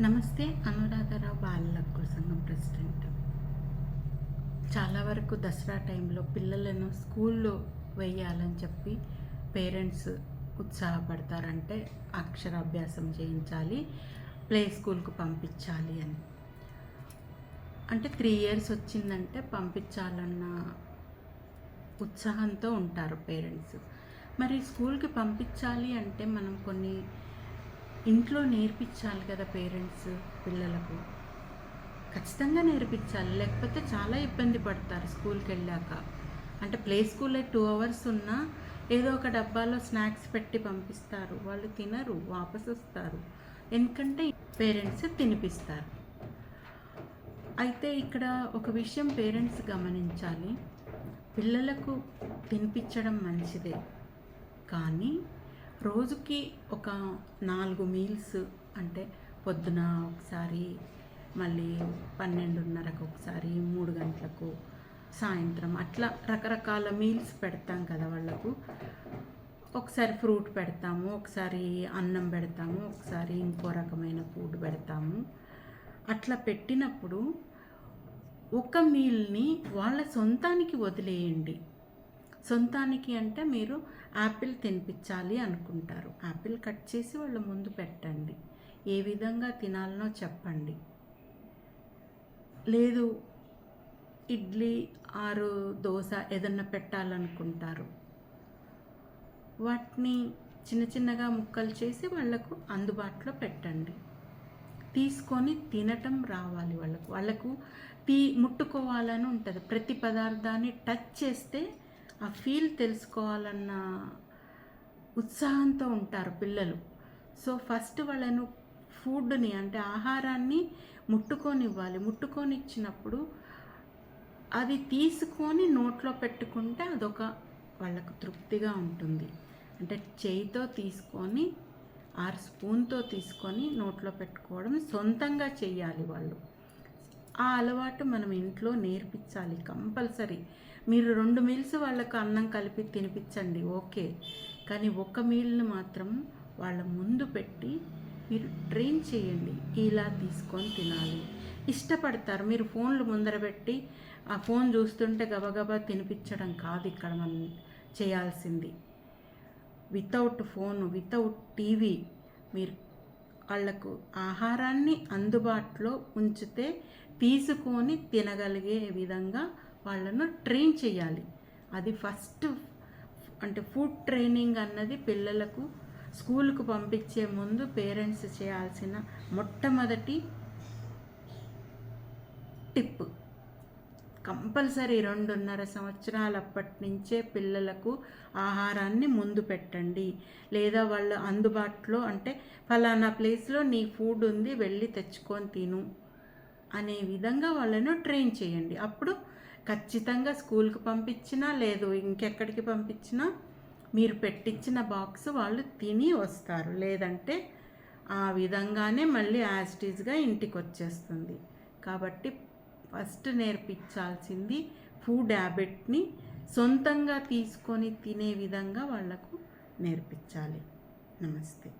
నమస్తే అనురాధరావు బాలల సంఘం ప్రెసిడెంట్. చాలా వరకు దసరా టైంలో పిల్లలను స్కూల్లో వేయాలని చెప్పి పేరెంట్స్ ఉత్సాహపడతారంటే అక్షరాభ్యాసం చేయించాలి ప్లే స్కూల్కు పంపించాలి అని. అంటే త్రీ ఇయర్స్ వచ్చిందంటే పంపించాలన్న ఉత్సాహంతో ఉంటారు పేరెంట్స్. మరి స్కూల్కి పంపించాలి అంటే మనం కొన్ని ఇంట్లో నేర్పించాలి కదా పేరెంట్స్ పిల్లలకు? ఖచ్చితంగా నేర్పించాలి. లేకపోతే చాలా ఇబ్బంది పడతారు స్కూల్కి వెళ్ళాక. అంటే ప్లే స్కూల్లో టూ అవర్స్ ఉన్నా ఏదో ఒక డబ్బాలో స్నాక్స్ పెట్టి పంపిస్తారు. వాళ్ళు తినరు వాపస్ వస్తారు. ఎందుకంటే పేరెంట్స్ తినిపిస్తారు. అయితే ఇక్కడ ఒక విషయం పేరెంట్స్ గమనించాలి. పిల్లలకు తినిపించడం మంచిదే. కానీ రోజుకి ఒక నాలుగు మీల్స్ అంటే పొద్దున ఒకసారి మళ్ళీ పన్నెండున్నరకు ఒకసారి మూడు గంటలకు సాయంత్రం అట్లా రకరకాల మీల్స్ పెడతాం కదా వాళ్ళకు. ఒకసారి ఫ్రూట్ పెడతాము ఒకసారి అన్నం పెడతాము ఒకసారి ఇంకో రకమైన ఫుడ్ పెడతాము. అట్లా పెట్టినప్పుడు ఒక మీల్ని వాళ్ళ సొంతానికి వదిలేయండి. సొంతానికి అంటే మీరు యాపిల్ తినిపించాలి అనుకుంటారు. యాపిల్ కట్ చేసి వాళ్ళ ముందు పెట్టండి. ఏ విధంగా తినాలనో చెప్పండి. లేదు ఇడ్లీ ఆరు దోశ ఏదన్నా పెట్టాలనుకుంటారు. వాటిని చిన్న చిన్నగా ముక్కలు చేసి వాళ్ళకు అందుబాటులో పెట్టండి. తీసుకొని తినటం రావాలి వాళ్ళకు. వాళ్ళకు తీ ముట్టుకోవాలని ఉంటుంది. ప్రతి పదార్థాన్ని టచ్ చేస్తే ఆ ఫీల్ తెలుసుకోవాలన్న ఉత్సాహంతో ఉంటారు పిల్లలు. సో ఫస్ట్ వాళ్ళను ఫుడ్ని అంటే ఆహారాన్ని ముట్టుకొనివ్వాలి. ముట్టుకొని ఇచ్చినప్పుడు అది తీసుకొని నోట్లో పెట్టుకుంటే అదొక వాళ్ళకు తృప్తిగా ఉంటుంది. అంటే చేయితో తీసుకొని ఆరు స్పూన్తో తీసుకొని నోట్లో పెట్టుకోవడం సొంతంగా చేయాలి వాళ్ళు. ఆ అలవాటు మనం ఇంట్లో నేర్పించాలి కంపల్సరీ. మీరు రెండు మీల్స్ వాళ్ళకు అన్నం కలిపి తినిపించండి ఓకే. కానీ ఒక మీల్ని మాత్రం వాళ్ళ ముందు పెట్టి మీరు ట్రైన్ చేయండి ఇలా తీసుకొని తినాలి. ఇష్టపడతారు. మీరు ఫోన్లు ముందర పెట్టి ఆ ఫోన్ చూస్తుంటే గబగబా తినిపించడం కాదు ఇక్కడ మనం చేయాల్సింది. వితౌట్ ఫోన్ వితౌట్ టీవీ మీరు వాళ్ళకు ఆహారాన్ని అందుబాటులో ఉంచితే తీసుకొని తినగలిగే విధంగా వాళ్ళను ట్రైన్ చేయాలి. అది ఫస్ట్ అంటే ఫుడ్ ట్రైనింగ్ అన్నది పిల్లలకు స్కూల్కు పంపించే ముందు పేరెంట్స్ చేయాల్సిన మొట్టమొదటి టిప్. కంపల్సరీ రెండున్నర సంవత్సరాలు అప్పటి నుంచే పిల్లలకు ఆహారాన్ని ముందు పెట్టండి. లేదా వాళ్ళు అందుబాటులో అంటే ఫలానా ప్లేస్లో నీ ఫుడ్ ఉంది వెళ్ళి తెచ్చుకొని తిను. అనే విధంగా వాళ్ళను ట్రైన్ చేయండి. అప్పుడు ఖచ్చితంగా స్కూల్కి పంపించినా లేదు ఇంకెక్కడికి పంపించినా మీరు పెట్టించిన బాక్స్ వాళ్ళు తిని వస్తారు. లేదంటే ఆ విధంగానే మళ్ళీ యాజిటీస్గా ఇంటికి వచ్చేస్తుంది కాబట్టి ఫస్ట్ నేర్పించాల్సింది ఫుడ్ హ్యాబిట్ని సొంతంగా తీసుకొని తినే విధంగా వాళ్ళకు నేర్పించాలి. నమస్తే.